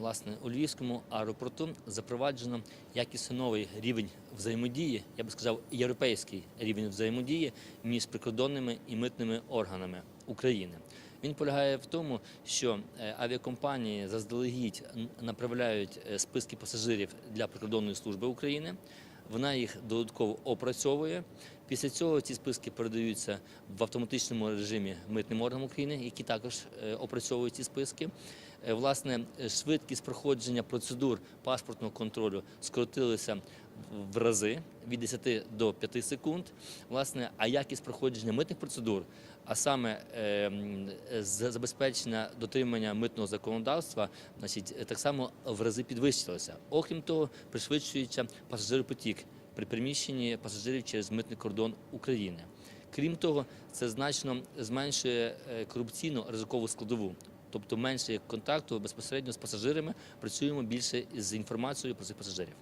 власне у Львівському аеропорту запроваджено якісно новий рівень взаємодії, я би сказав, європейський рівень взаємодії між прикордонними і митними органами України. Він полягає в тому, що е, авіакомпанії заздалегідь направляють е, списки пасажирів для прикордонної служби України. Вона їх додатково опрацьовує. Після цього ці списки передаються в автоматичному режимі митним органам України, які також е, опрацьовують ці списки. Е, Власне, швидкість проходження процедур паспортного контролю скоротилася в- рази від 10 до 5 секунд. Власне, а якість проходження митних процедур, а саме е, забезпечення дотримання митного законодавства, значить, так само в рази підвищилося. Окрім того, пришвидшується пасажиропотік при приміщенні пасажирів через митний кордон України. Крім того, це значно зменшує е, корупційну ризикову складову. Тобто менше контакту безпосередньо з пасажирами, працюємо більше з інформацією про цих пасажирів.